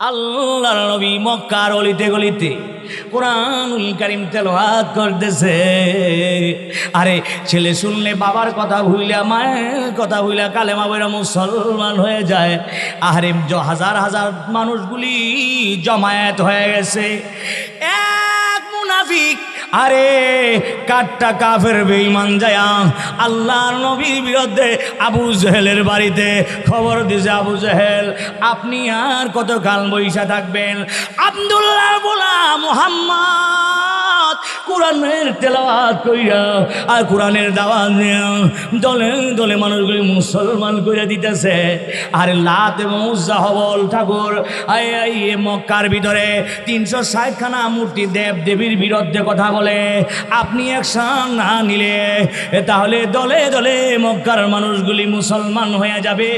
আল্লাহর নবী মক্কার অলিতে গলিতে কোরআনুল কারিম হাত করতেছে। আরে ছেলে শুনলে বাবার কথা ভুইলা, মায়ের কথা ভুইলা, কালেমা বইরা মুসলমান হয়ে যায়। আরে হাজার হাজার মানুষগুলি জমায়েত হয়ে গেছে। এক মুনাফিক আরে কাঠটা কাফের বেঈমান যায়া আল্লাহর নবীর বিরুদ্ধে আবু জেহেলের বাড়িতে খবর দিছে, আবু জেহেল, আপনি আর কত কাল বৈশা থাকবেন? আব্দুল্লাহ বলা মোহাম্মদ। কোরআনের তেলাওয়াত কইরা আর কোরআনের দাওয়াত দলে দলে মানুষগুলি মুসলমান কইরা দিতেছে। আর লাত এবং উজ্জা হবল ঠাকুর মক্কার ভিতরে তিনশো ষাটখানা মূর্তি দেব দেবীর বিরুদ্ধে কথা বলে। আপনি অ্যাকশন না নিলে তাহলে দলে দলে মক্কার মানুষগুলি মুসলমান হয়ে যাবে।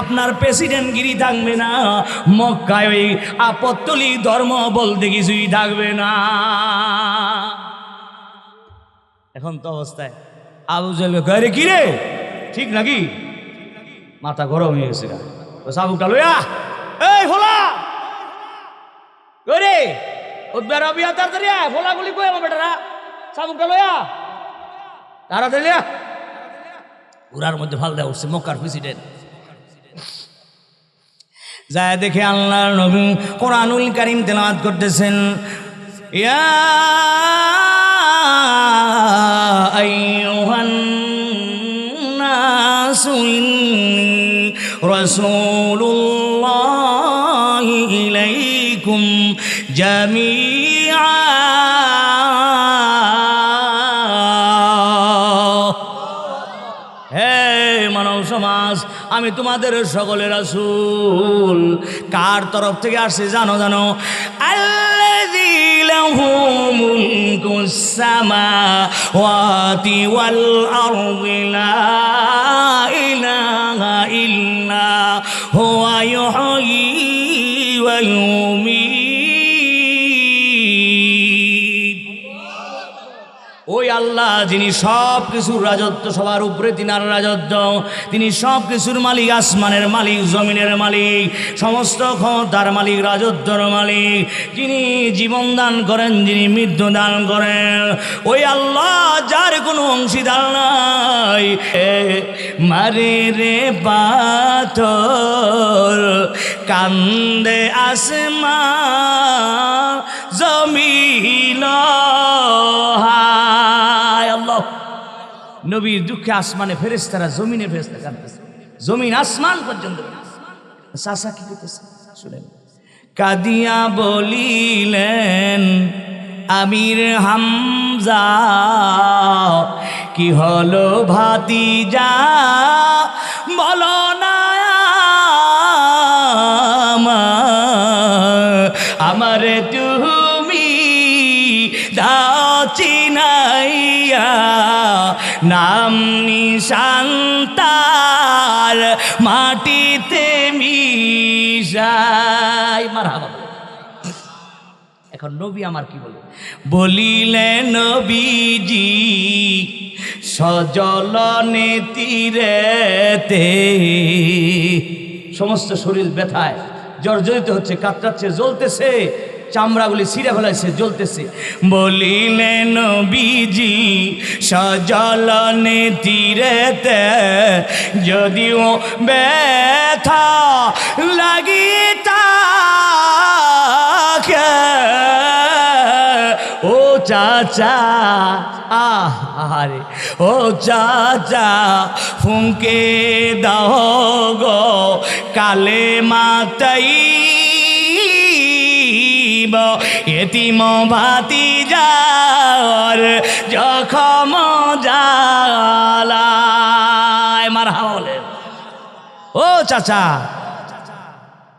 আপনার প্রেসিডেন্টগিরি থাকবে না, মক্কায় ওই আপত্তলি ধর্ম বলতে কিছুই থাকবে না। এখন তো অবস্থায়। আবু জেল আরে কি রে? ঠিক নাকি? মাথা গরম হয়ে গেছে গা। সাবুকটা লইয়া এই ফোলা! ওরে উদ্বের অবিয়া তাড়াতাড়ি আয়, ফোলা গুলি কই আমার বেটারা? সাবুকটা লইয়া তাড়াতাড়ি মধ্যে ফাল দেওয়া উঠছে মক্কার প্রেসিডেন্ট যায় দেখে আল্লাহর নবী কোরআনুল কারিম তেলাওয়াত করতেছেন। ইয়া আইয়ুহান নাসু ইন্নী রাসূলুল্লাহি ইলাইকুম জামিআ হে মানব সমাজ, আমি তোমাদের সকলের রাসূল। কার তরফ থেকে আসছে জানো জানো? له ملك السماوات والأرض لا إله إلا هو يحيي ويميت. আল্লাহ, যিনি সব কিছুর রাজত্ব, সবার উপরে তিনার রাজত্ব। তিনি সব কিছুর মালিক, আসমানের মালিক, জমিনের মালিক, সমস্ত ক্ষমতার মালিক, রাজত্বর মালিক। যিনি জীবন দান করেন, যিনি মৃত্যু দান করেন। ওই আল্লাহ যার কোনো অংশীদার নাই। মারে রে পাথর, কান্দে আসমা জমিল আল্লাহ নবীর দুঃখে আসমানে ফেরেস্তারা জমিনে ফেরেস্তা কাঁদতেছে জমিন আসমান পর্যন্ত কি শুনেন। কাদিয়া বলিলেন, আমির হামজা, কি হলো ভাতিজা? বলো না আমার- আমার নাম নিশান্তার মাটিতে মিশাই। মারা এখন নবী আমার কি বলে? বলিলে নবীজি সজলনে তীরেতে সমস্ত শরীর ব্যথায় জর্জরিত হচ্ছে, কাতরাচ্ছে, জ্বলতেছে। চামড়াগুলি ছিঁড়ে ফেলাইছে জ্বলতেছে। বলিলে নবীজি সজলনে তীরেতে যদিও ব্যথা তাকে ও চাচা, আহ আরে ও চাচা ফুঙ্কে দাও গো কালে মাতাই এতিম ভাতি যার, জখম জালায় মার বলে। ও চাচা,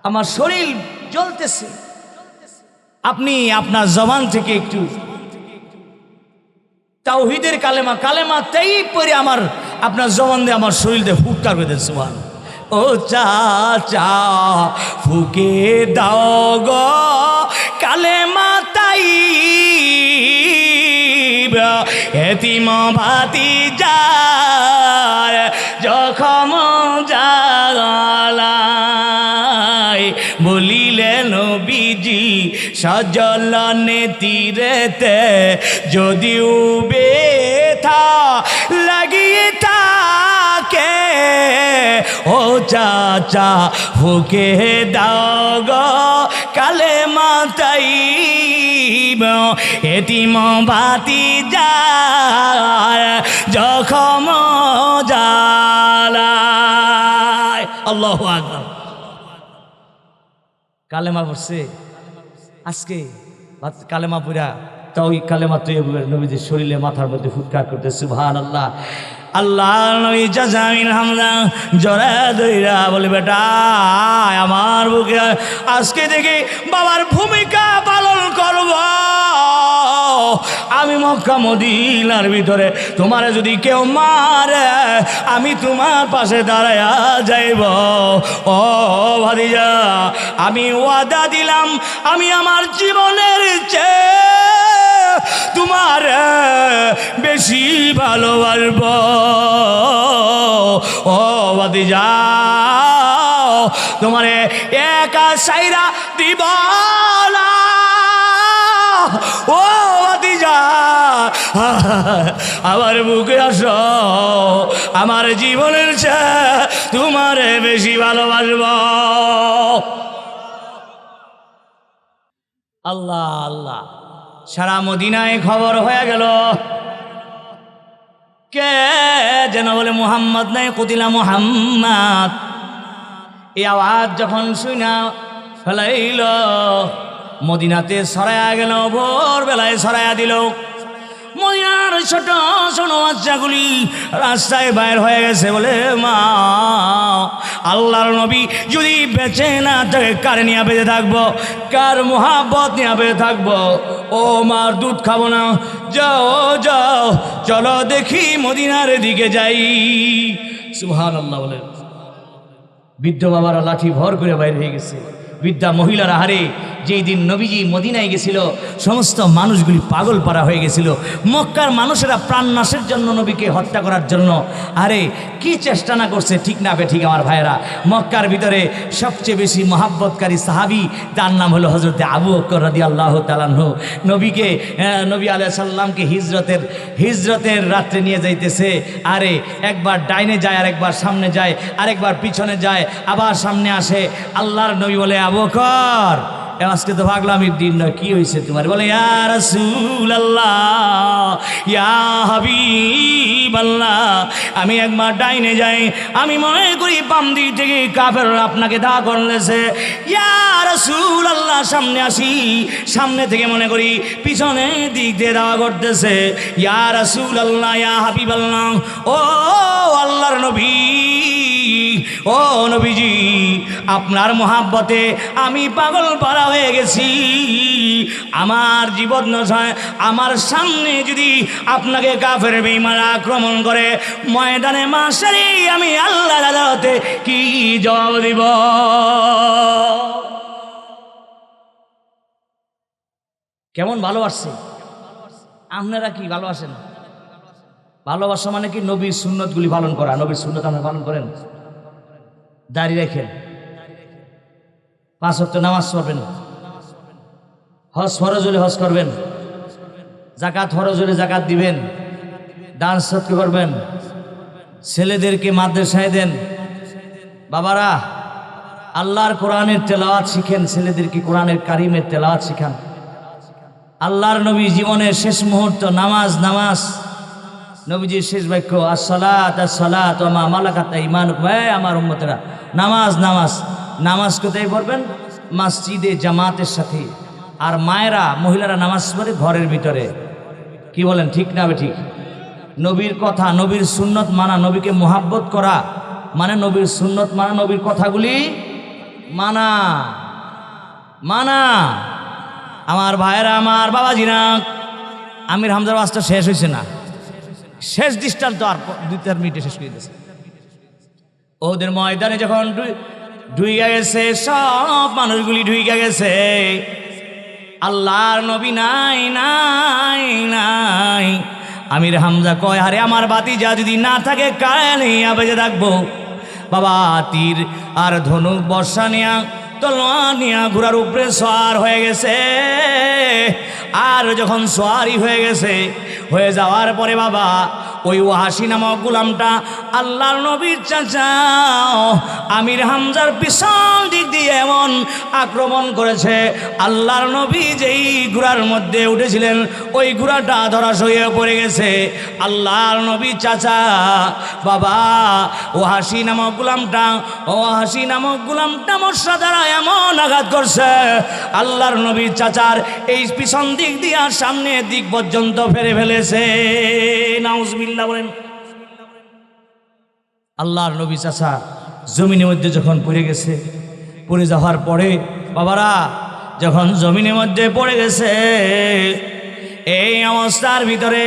আমার শরীর জ্বলতেছে। আপনি আপনার জবান থেকে একটু তাওহিদের কালেমা কালেমা তাই পরে আমার, আপনার জবান দিয়ে আমার শরীর দিয়ে ফুটকার করে দেন সুবহান ও চাচা, ফুকে দাও গো কালেমা তাই এতিম ভাতি যার জখম জালায় বলিলেন নবীজি সজলনে তীরেতে যদি উবেথা ও চাচা ফুকে দাও গো কালে মাতাই এটিম বাতি যায় জখম আল্লাহ কালেমা পড়ছে। আজকে কালেমা পুরা তা ওই কালেমা তুই নবীদের শরীরে মাথার মধ্যে ফুটকার করতে সুভান আল্লাহ আল্লাহ নবী জাজামিন হামদা জরা দইরা বলে, বেটা আমার বুকে, আজকে দেখি বাবার ভূমিকা পালন করব। আমি মক্কা মদিনার ভিতরে তোমার যদি কেউ মারে, আমি তোমার পাশে দাঁড়ায়া যাইব। ও ভাদিজা আমি ওয়াদা দিলাম, আমি আমার জীবনের চেয়ে তোমার বেশি ভালোবাসব। ও ভাদিজা তোমারে একা সাইরা দিব ও ভাতিজা, আমার বুকে আস, আমার জীবনের চেয়ে তোমারে বেশি ভালোবাসব। আল্লাহ আল্লাহ। সারা মদিনায় খবর হয়ে গেল। কে যেন বলে মোহাম্মদ নাই, কতিলা মুহাম্মদ। এই আওয়াজ যখন শুনা ফেলাইল, মদিনাতে সরাইয়া গেল ভোর বেলায় সরাইয়া দিল। মদিনার ছোট ছোট বাচ্চাগুলি রাস্তায় বাইর হয়ে গেছে বলে, মা, আল্লাহর নবী যদি বেঁচে না থাকে, কার নিয়ে বেঁচে থাকব? কার মোহাব্বত নিয়ে বেঁচে থাকব? ও মার দুধ খাব না। যাও যাও, চলো দেখি মদিনার দিকে যাই। সুহান আল্লাহ বলে বৃদ্ধ বাবারা লাঠি ভর করে বাইর হয়ে গেছে। বৃদ্ধা মহিলারা হারে যেই দিন নবীজি মদিনায় গেছিল, সমস্ত মানুষগুলি পাগল পারা হয়ে গেছিল। মক্কার মানুষেরা প্রাণনাশের জন্য নবীকে হত্যা করার জন্য, আরে, কি চেষ্টা না করছে? ঠিক না বে, ঠিক আমার ভাইয়েরা। মক্কার ভিতরে সবচেয়ে বেশি মহাব্বতকারী সাহাবি, তার নাম হলো হজরতে আবু বকর রাদি আল্লাহ তালাহ নবীকে নবী আলাইহিস সাল্লামকে হিজরতের হিজরতের রাত্রে নিয়ে যাইতেছে। আরে, একবার ডাইনে যায় আর একবার সামনে যায়, আরেকবার পিছনে যায়, আবার সামনে আসে। আল্লাহর নবী বলে আবকর এ আজকে তো ভাগলামির দিন না কি হয়েছে তোমার? বলে, ইয়া রাসূল আল্লাহ ইয়া আল্লাহ আমি একবার ডাইনে যাই, আমি মনে করি বাম দিক থেকে কাফের আপনাকে দা করলেছে। ইয়া রাসূল আল্লাহ সামনে আসি, সামনে থেকে মনে করি পিছনে দিক দিয়ে দাওয়া করতেছে। ইয়া রাসূল আল্লাহ ইয়া হাবিব আল্লাহ ও আল্লাহর নবী, ও নবীজি, আপনার মহাব্বতে আমি পাগল পারা হয়ে গেছি। আমার জীবন নয়, আমার সামনে যদি আপনাকে কাফের বেইমারা আক্রমণ করে, ময়দানে মাসারি আমি আল্লাহ আদালতে কি জবাব দিব? কেমন ভালোবাসছে আপনারা কি ভালোবাসেন ভালোবাসা মানে কি? নবীর সুন্নতগুলি পালন করা। নবীর সুন্নত আপনারা পালন করেন? দাঁড়িয়ে রাখেন। পাঁচ হপ্তাহ নামাজ পড়বেন। হজ ফরজ হলে হজ করবেন। জাকাত ফরজ হলে জাকাত দিবেন। দান সৎকে করবেন। ছেলেদেরকে মাদ্রাসায় দেন। বাবারা, আল্লাহর কোরআনের তেলাওয়াত শিখেন। ছেলেদেরকে কোরআনের কারিমের তেলাওয়াত শিখান। আল্লাহর নবী জীবনের শেষ মুহূর্ত নামাজ নামাজ। নবীজির শেষ বাক্য আসলাত আসলাত ওমা মালাকাত ইমান ভাই আমার উম্মতেরা, নামাজ নামাজ। নামাজ কোথায় পড়বেন? মসজিদে জামাতের সাথে। আর মায়েরা, মহিলারা নামাজ পড়ে ঘরের ভিতরে। কি বলেন, ঠিক না ঠিক? নবীর কথা, নবীর সুন্নত মানা নবীকে মোহাব্বত করা মানে নবীর সুন্নত মানা নবীর কথাগুলি মানা। মানা। আমার ভাইয়েরা, আমার বাবা বাবাজিরা, আমির হামজার ওয়াজটা শেষ হয়েছে না। শেষ দৃষ্টান্ত আর দুই, চার মিনিটে শেষ করে দিয়েছে ওদের ময়দানে যখন ডুইগা গেছে, সব মানুষগুলি ডুইগা গেছে। আল্লাহর নবী নাই নাই নাই। আমির হামজা কয়, আরে আমার বাতি যা যদি না থাকে কায় নেই বেজে থাকব। বাবা, তীর আর ধনুক, বর্ষা নেয়া তলোয়ার নিয়ে ঘোড়ার উপরে সোয়ার হয়ে গেছে। আর যখন সোয়ারি হয়ে গেছে, হয়ে যাওয়ার পরে বাবা ওই ওয়াহাসি নামক গুলামটা আল্লাহর নবীর চাচা। আমির হামজার পিছন দিক দিয়ে এমন আক্রমণ করেছে। আল্লাহর নবী যেই ঘোড়ার মধ্যে উঠেছিলেন, ওই ঘোড়াটা ধরাশয়ে পড়ে গেছে। আল্লাহর নবী চাচা, বাবা ও হাসি নামক গুলামটা ও হাসি নামক গুলামটা মশা দ্বারা এমন আঘাত করছে। আল্লাহর নবীর চাচার এই পিছন দিক দিয়ে আর সামনের দিক পর্যন্ত ফেরে ফেলেছে। নাউজবিল্লা বলেন, আল্লাহর নবী চাচা জমিনের মধ্যে যখন পড়ে গেছে, পড়ে যাওয়ার পরে বাবারা যখন জমিনের মধ্যে পড়ে গেছে, এই অবস্থার ভিতরে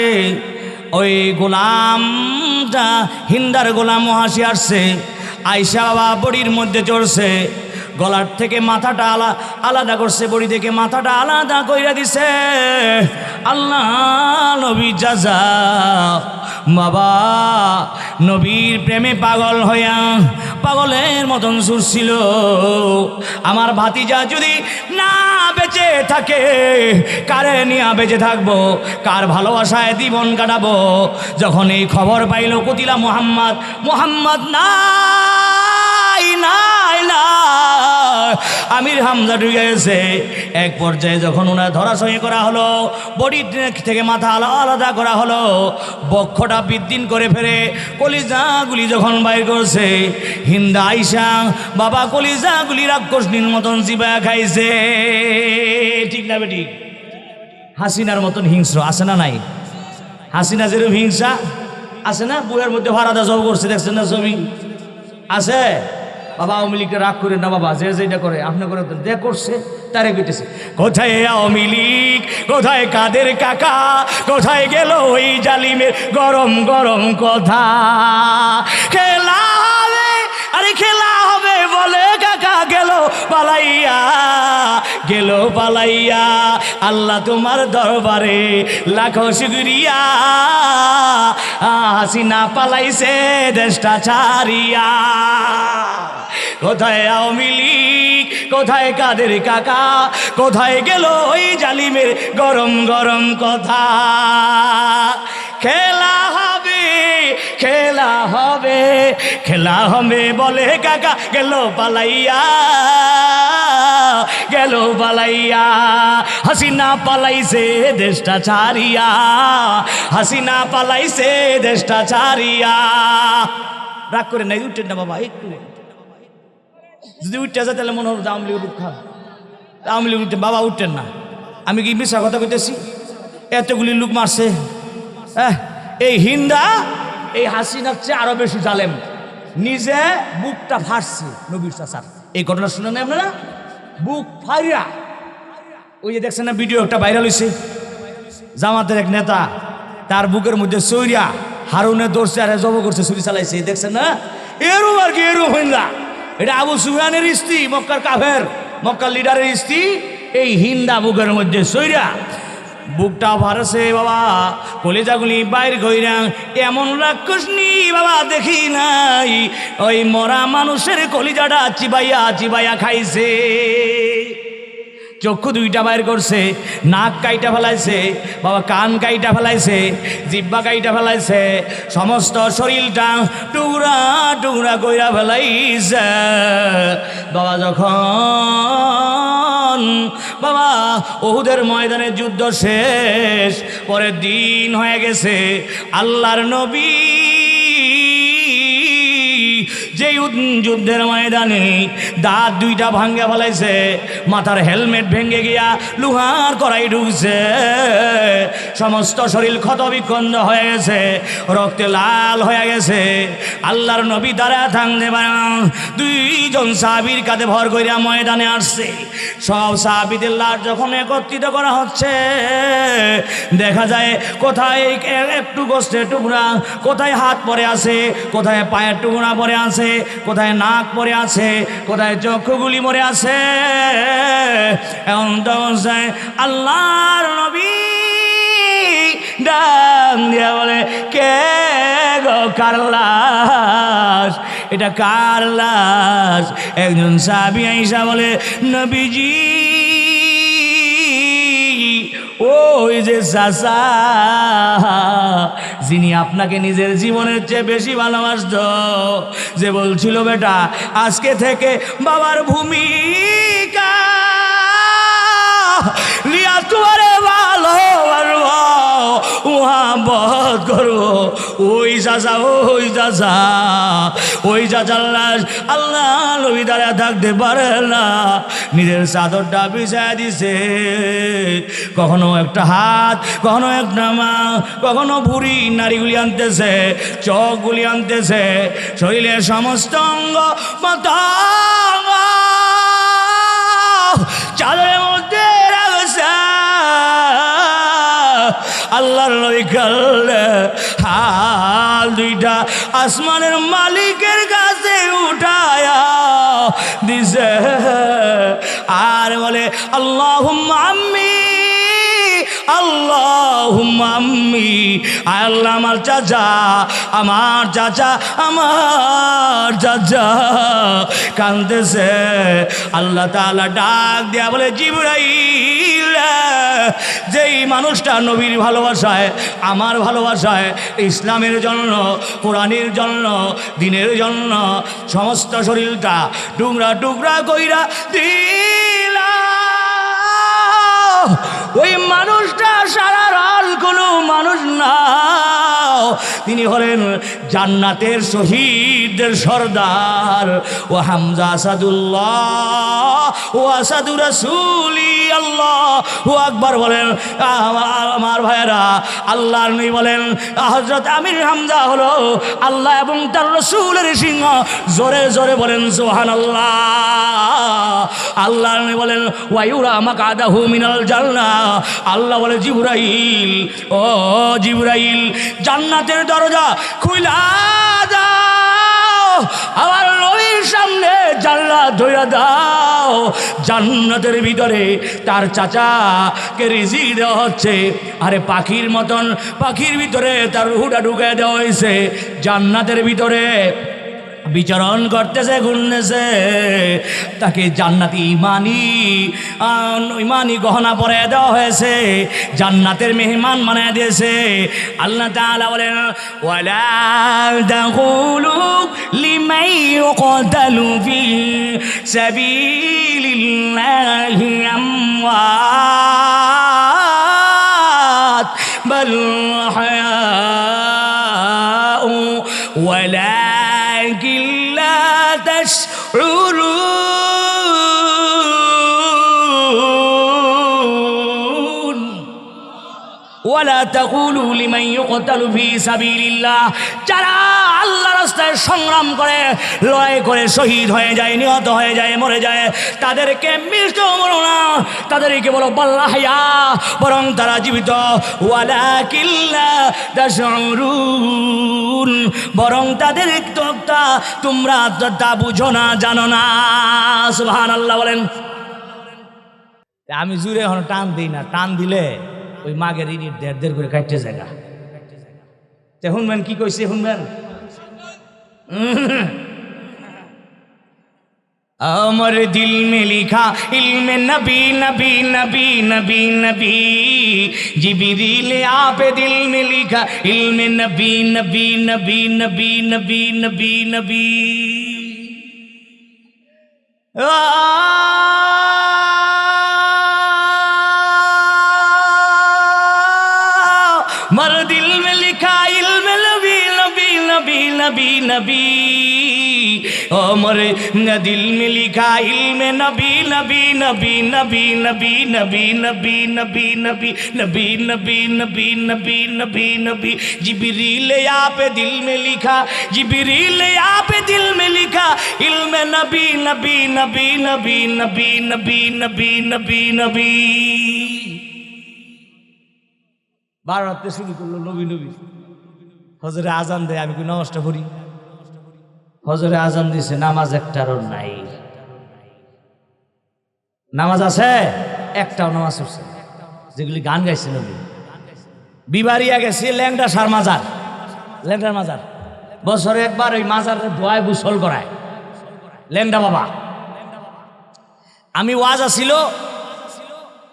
ওই গোলামটা, হিন্দার গোলাম হাসি আসছে আইসা বাবা বড়ির মধ্যে চড়ছে, গলার থেকে মাথাটা আলা, আলাদা করছে, বড়ি থেকে মাথাটা আলাদা কইরা দিছে, আল্লাহ নবী যাজা বাবা, নবীর প্রেমে পাগল হইয়া পাগলের মতন সুরছিল। আমার ভাতিজা যদি না বেঁচে থাকে, কারে নিয়া বেঁচে থাকব? কার ভালোবাসায় জীবন কাটাবো? যখন এই খবর পাইল কতিলা মোহাম্মদ মোহাম্মদ নাই নাই না আমির হামজা ঢুকে গেছে। এক পর্যায়ে যখন ওনার ধরাশয়ী করা হলো, বডি থেকে মাথা আলা- আলাদা করা হলো, বক্ষটা বিদ্দিন করে ফেরে কলিজাগুলি যখন বাইর করছে, হিন্দা আইসা, বাবা কলিজাগুলি রাক্ষসনির মতন চিবা খাইছে। ঠিক না বেটি? হাসিনার মতন হিংস্র, আছে না নাই? হাসিনা যেরকম হিংসা আছে না? বুয়ের মধ্যে ভাড়াদা জব করছে, দেখছেন না ছবি? আছে? বাবা আওয়ামী লীগকে রাগ করে না বাবা, যে যেটা করে, আপনি করে। যে করছে, তারে কেটেছে কোথায় আওয়ামী লীগ? কোথায় কাদের কাকা? কোথায় গেল ওই জালিমের গরম গরম কথা? খেলা হবে, আরে খেলা হবে, বলে কাকা গেল পালাইয়া গেল পালাইয়া। আল্লাহ তোমার দরবারে লাখো শুক্রিয়া। হাসিনা পালাইছে দেশটা ছাড়িয়া। কোথায় আওয়ামী লীগ? কোথায় কাদের কাকা? কোথায় গেল ওই জালিমের গরম গরম কথা? খেলা হবে খেলা হবে খেলা হবে বলে কাকা গেল পালাইয়া গেল পালাইয়া। হাসিনা পালাইছে দেশটা ছাড়িয়া, হাসিনা পালাইছে দেশটা ছাড়িয়া। রাগ করে নাই, উঠেন না বাবা, একটু। যদি উঠতে যায় তাহলে মনে হবে আওয়ামী লীগ রক্ষা আওয়ামী লীগ উঠতে বাবা উঠতেন না। আমি কি মিশা কথা কইতেছি? এতগুলি লোক মারছে। হ্যাঁ এই হিন্দা, এই হাসিনার চেয়ে আরও বেশি জালেম। নিজে বুকটা ফাটছে নবীর চাচার। এই ঘটনা শুনে নেই আপনারা? বুক ফাইরা। ওই যে দেখছেন না ভিডিও একটা ভাইরাল হয়েছে জামাতের এক নেতা, তার বুকের মধ্যে সৈরিয়া হারুনে দৌড়ছে আর জব করছে, ছুরি চালাইছে। দেখছেন না? এরম আর কি, এরম হিন্দা। এটা আবু সুহানের স্ত্রী, মক্কার কাফের। মক্কার লিডারের স্ত্রী, এই হিন্দা বুকের মধ্যে সৈরা বুকটা ভারসে বাবা, কলেজাগুলি বাইর কইরা, এমন রাক্ষস নি বাবা, দেখি নাই। ওই মরা মানুষের কলিজাটা চিবাইয়া চিবাইয়া খাইছে। চক্ষু দুইটা বাইর করছে, নাক কাইটা ফেলাইছে, বাবা কান কাইটা ফেলাইছে, জিব্বা কাইটা ফেলাইছে, সমস্ত শরীরটা টুকরা টুকরা কইরা ফেলাইছে। বাবা যখন, বাবা ওহুদের ময়দানে যুদ্ধ শেষ, পরের দিন হয়ে গেছে, আল্লাহর নবী যে যুদ্ধের ময়দানে দাঁত দুইটা ভাঙ্গে ফেলাইছে, মাথার হেলমেট ভেঙে গিয়া লুহার করাই ঢুকছে। সমস্ত শরীর ক্ষত বিক্ষন্দ হয়ে গেছে, রক্তে লাল হয়ে গেছে। আল্লাহর নবী দ্বারা থাকতে পারে দুইজন সাহাবির কাঁধে ভর করিয়া ময়দানে আসছে। সব সাহাবিদের লাশ যখন একত্রিত করা হচ্ছে, দেখা যায় কোথায় একটু গোষ্ঠের টুকরা, কোথায় হাত পরে আছে, কোথায় পায়ের টুকরা পরে আছে, কোথায় নাক পরে আছে, কোথায় চক্ষুগুলি মরে আছে, এমন তো অবস্থায় আল্লাহর নবী বলে, কে গো কারলাস এটা কার লাশ? একজন সাবি আইসা বলে, নবীজি ওই যে চাচা, যিনি আপনাকে নিজের জীবনের চেয়ে বেশি ভালোবাসত, যে বলছিল, বেটা, আজকে থেকে বাবার ভূমিকা ওই ওই ওই আল্লাহ নবী দ্বারা থাকতে পারে নিজের চাদরটা বিছায় দিছে। কখনো একটা হাত, কখনো একটা মা, কখনো ভুড়ি নারীগুলি আনতেছে, চোখগুলি আনতেছে। শরীরের সমস্ত অঙ্গ পতঙ্গ চাদরের আল্লাহর নবী কাল্লে হাল দুইটা আসমানের মালিকের কাছে উঠায়া দিছে। আর বলে আল্লাহ আম্মি আল্লাহ আম্মি, আল্লাহ আমার চাচা আমার চাচা আমার চাচা। কান্দেছে। আল্লাহ তাআলা ডাক দেয়া বলে, জিবরাইল, যেই মানুষটা নবীর ভালোবাসায়, আমার ভালোবাসায়, ইসলামের জন্য, কোরআনের জন্য, দিনের জন্য সমস্ত শরীরটা টুকরা টুকরা কইরা দিলা। ওই মানুষটা সারা রাল কোনো মানুষ না তিনি হলেন জান্নাতের শহীদদের সর্দার। ও হামজা আসাদুল্লাহ, ও আসাদুর রসুলি আল্লাহ। ও আকবর বলেন, আমার ভাইয়েরা, আল্লাহর নবী বলেন হজরত আমির হামজা হলো আল্লাহ এবং তার রসুলের সিংহ। জোরে জোরে বলেন সোহান আল্লাহ আল্লাহ নবী বলেন ওয়ায়ুরা আমাকে আদাহু মিনাল জান্না আল্লাহ বলে, জিবরাইল ও জিবরাইল, জান্নাতের দরজা খুলা দাও, আমার নবীর সামনে জান্নাত ধইরা দাও। জান্নাতের ভিতরে তার চাচাকে রিজি দেওয়া হচ্ছে। আরে পাখির মতন পাখির ভিতরে তার রুহুটা ঢুকে দেওয়া হয়েছে। জান্নাতের ভিতরে বিচরণ করতেছে ঘুরনেছে তাকে জান্নাতি ইমানি ইমানি গহনা পরে দেওয়া হয়েছে, জান্নাতের মেহমান বানিয়ে দিয়েছে। আল্লাহ তাআলা বলেন, ওয়ালা লিমান ইউকতালু ফি সাবিলিল্লাহি। তাকুলু লিমান ইউকতালু ফি সাবিলিল্লাহ। যারা আল্লাহ রাস্তায় সংগ্রাম করে, লড়াই করে শহীদ হয়ে যায়, নিহত হয়ে যায়, মরে যায়, তাদেরকে মৃত্যু বলো না। তাদেরকে বলো, বাল্লাহিয়া বরং তারা জীবিত। ওয়ালা কিল্লা দাশরুন বরং তাদের একটা তোমরা তা বুঝো না, জানো না। সুবহানাল্লাহ বলেন। আমি জুড়ে এখন টান দিই না, টান দিলে ওই মাগের ইডির দেড় দেড় করে কাটতে জায়গা তে শুনবেন কি কইছে শুনবেন আমার দিল মে লিখা, ইলমে নবী নবী নবী নবী নবী। জিবিরিল আপে দিল মে লিখা, ইলমে নবী নবী নবী নবী নবী নবী নবী। मर नबी नबी ओ मरे न दिल में लिखा इल्म नबी नबी नबी नबी नबी नबी नबी नबी नबी नबी नबी नबी नबी नबी नबी जिबरील आप दिल में लिखा जिबरील आप दिल में लिखा इल्म नबी नबी नबी नबी नबी नबी नबी नबी नबी বারো রাত্রে শুরু করলো নবী নবী হজরে আজান দেয় আমি কি নমস্কার করি হজরে আজান দিছে, নামাজ একটারও নাই। নামাজ আছে? একটাও নামাজ পড়ছে যেগুলি গান গাইছে নবী। বিবারিয়া গেছে, ল্যাংটা সার মাজার। ল্যাংটার মাজার। বছরে একবার ওই মাজার ধোয়ায় গুসল করায়। লেন্ডা বাবা। আমি ওয়াজ আসিল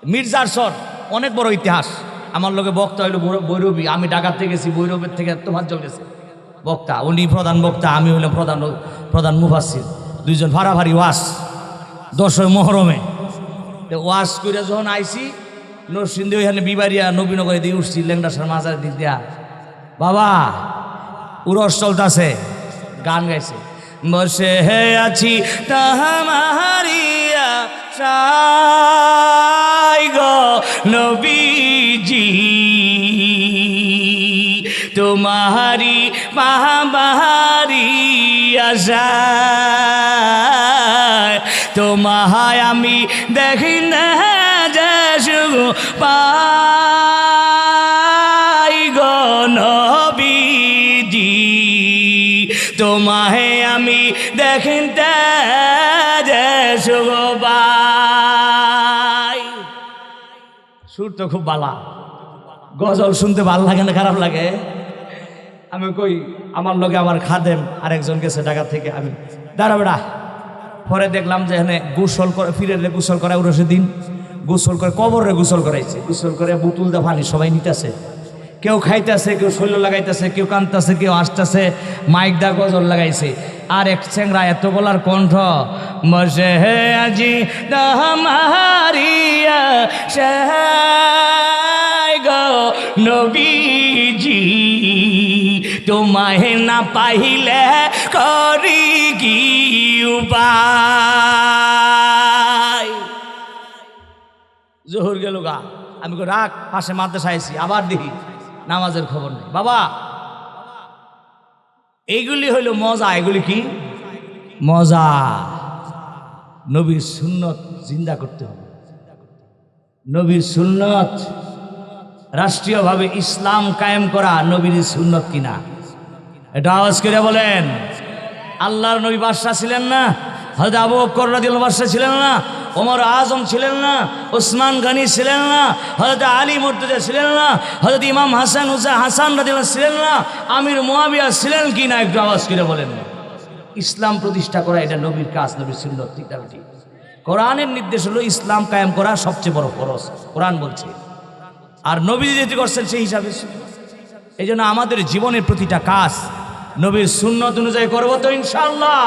মির্জার সর, অনেক বড় ইতিহাস। আমার লোকে বক্তা হইল বৈর- বৈরবী, আমি থেকে গেছি, বৈরবের থেকে তোমার জল গেছে। বক্তা, উনি প্রধান বক্তা, আমি হইলাম প্রধান প্রধান মুফাসির দুইজন ভাড়াভাড়ি ওয়াস দশই মহরমে। তো ওয়াশ করে যখন আইসি নরসিংদী ওইখানে বিবারিয়া নবীনগরে দিয়ে উঠছি লেংডাসার মাজার দিক দিয়া। বাবা, উরস চলতাছে, গান গাইছে। বসে হে আছি তাহামারিয়া সাই গো নবীজি। তোমারি পাহাবাহারি আশায় তোমায় আমি দেখি না যে শুধু পাই গো নবীজি। তোমায় আমি পাই। সুর তো খুব বালা। গজল শুনতে ভালো লাগে না, খারাপ লাগে? আমি কই, আমার লগে আমার খাদেম, আরেকজন গেছে ঢাকা থেকে, আমি, দাঁড়া বেড়া। পরে দেখলাম যে এখানে গোসল করে, ফিরে এলে গোসল করা উরসে দিন। গোসল করে, কবরে গোসল করাইছে। গোসল করে বুতুল দা পানি সবাই নিতেছে। কেউ খাইতেছে, কেউ শৈল লাগাইতেছে, কেউ কানতেছে, কেউ আসতেছে, মাইক দা গজল লাগাইছে। আর এক চেংরা এত গলার কণ্ঠ হে আজি দামারিয়া সাই গো নবীজি। তোমায় না পাইলে করি কি জোহর গেল গা। আমি রাখ, পাশে মাদ্রাসা আইছি, আবার দেখি। নামাজের খবর নেই। বাবা, এইগুলি হইল মজা, এগুলি কি? মজা। নবীর সুন্নত জিন্দা করতে হবে। নবীর সুন্নত রাষ্ট্রীয়ভাবে ইসলাম কায়েম করা নবীর সুন্নত কিনা? এটা আওয়াজ করে বলেন। আল্লাহর নবী বাদশাহ ছিলেন না হয়তো আবু বকর রাদিয়াল্লাহু বাদশাহ ছিলেন না, ওমর আজম ছিলেন না, ওসমান গানি ছিলেন না হয়তো আলী মুর্তজা ছিলেন না হয়তো ইমাম হাসান হুসেন হাসান রাদিয়াল্লাহু ছিলেন না, আমির মুয়াবিয়া ছিলেন কি না একটু আওয়াজ করে বলেন। ইসলাম প্রতিষ্ঠা করা এটা নবীর কাজ, নবীর সুন্নত, ঠিক না ঠিক কোরআনের নির্দেশ হলো ইসলাম কায়েম করা সবচেয়ে বড় ফরজ, কোরআন বলছে। আর নবী যেটি করছেন সেই হিসাবে। এই আমাদের জীবনের প্রতিটা কাজ নবীর সুন্নত অনুযায়ী করব তো ইনশাল্লাহ